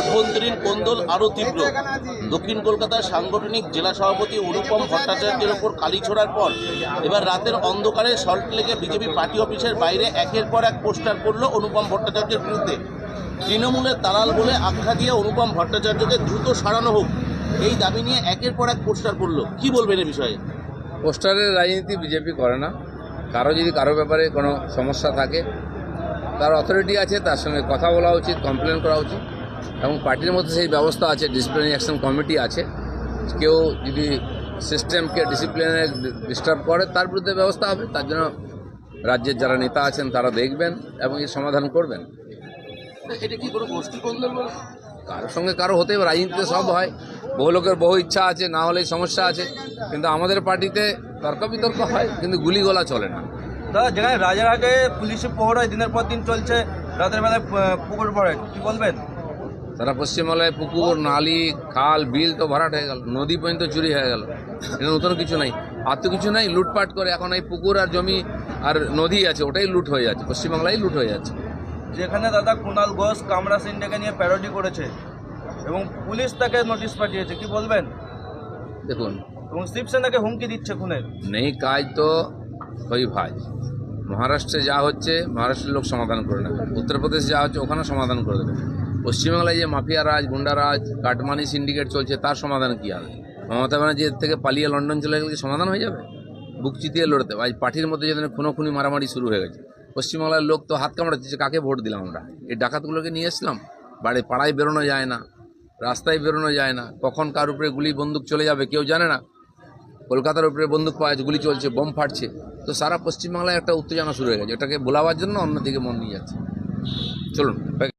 অভ্যন্তরীণ কোন্দল আরও তীব্র। দক্ষিণ কলকাতার সাংগঠনিক জেলা সভাপতি অনুপম ভট্টাচার্যের ওপর কালি ছোড়ার পর এবার রাতের অন্ধকারে সল্টলেকে বিজেপি পার্টি অফিসের বাইরে একের পর এক পোস্টার করল অনুপম ভট্টাচার্যের বিরুদ্ধে। তৃণমূলের দালাল বলে আখ্যা দিয়ে অনুপম ভট্টাচার্যকে দ্রুত সারানো হোক, এই দাবি নিয়ে একের পর এক পোস্টার করল কি বলবেন এ বিষয়ে? পোস্টারের রাজনীতি বিজেপি করে না। কারও যদি কারও ব্যাপারে কোনো সমস্যা থাকে তার অথরিটি আছে তার সঙ্গে কথা বলা উচিত কমপ্লেন করা উচিত এবং পার্টির মধ্যে সেই ব্যবস্থা আছে ডিসিপ্লিনারি অ্যাকশন কমিটি আছে। কেউ যদি সিস্টেমকে ডিসিপ্লিনে ডিস্টার্ব করে তার বিরুদ্ধে ব্যবস্থা হবে তার জন্য রাজ্যের যারা নেতা আছেন তারা দেখবেন এবং এর সমাধান করবেন। এটা কি কোনো গোষ্ঠী কারোর সঙ্গে কারও হতে পারে রাজনীতিতে সব হয়। বহু লোকের বহু ইচ্ছা আছে না হলেই সমস্যা আছে কিন্তু আমাদের পার্টিতে তর্ক বিতর্ক হয় কিন্তু গুলিগোলা চলে না। দাদা যেখানে রাজার রাজারহাটে পুলিশি প্রহরায় দিনের পর দিন চলছে রাতের বেলায় পুকুর পড়ে কি বলবেন? তারা পশ্চিমবাংলায় পুকুর নালি খাল বিল তো ভরাট হয়ে গেল নদী পর্যন্ত চুরি হয়ে গেল। এটা নতুন কিছু নাই। আর তো কিছু নাই লুটপাট করে এখন এই পুকুর আর জমি আর নদী আছে ওটাই লুট হয়ে যাচ্ছে পশ্চিমবাংলায় লুট হয়ে যাচ্ছে। যেখানে দাদা কুণাল ঘোষ কামরা সিন্ডেকে নিয়ে প্যারোডি করেছে এবং পুলিশ তাকে নোটিশ পাঠিয়েছে কি বলবেন? দেখুন। এবং শিবসেনাকে হুমকি দিচ্ছে খুনের। নেই কাজ তো হই ভাই? মহারাষ্ট্রে যা হচ্ছে, মহারাষ্ট্রের লোক সমাধান করে নেবে। উত্তরপ্রদেশে যা হচ্ছে ওখানে সমাধান করে দেবে। পশ্চিমবাংলায় যে মাফিয়া রাজ, গুন্ডা রাজ, কাটমানি সিন্ডিকেট চলছে, তার সমাধান কী হবে মমতা ব্যানার্জি এর থেকে পালিয়ে লন্ডন চলে গেলে সমাধান হয়ে যাবে? বুক চিতিয়ে লড়তে। আজ পার্টির মধ্যে যেন খুনোখুনি মারামারি শুরু হয়ে গেছে। পশ্চিমবাংলার লোক তো হাত কামড়াচ্ছে, যে কাকে ভোট দিলাম আমরা? এই ডাকাতগুলোকে নিয়ে এসলাম? বাড়ি পাড়ায় বেরোনো যায় না, রাস্তায় বেরোনো যায় না, কখন কার উপরে গুলি, বন্দুক চলে যাবে কেউ জানে না। কলকাতার উপরে বন্দুক পাওয়া গুলি চলছে, বোম ফাটছে, তো সারা পশ্চিমবাংলায় একটা উত্তেজনা শুরু হয়ে গেছে। এটাকে বোলাবার জন্য অন্যদিকে মন নিয়ে যাচ্ছে। চলুন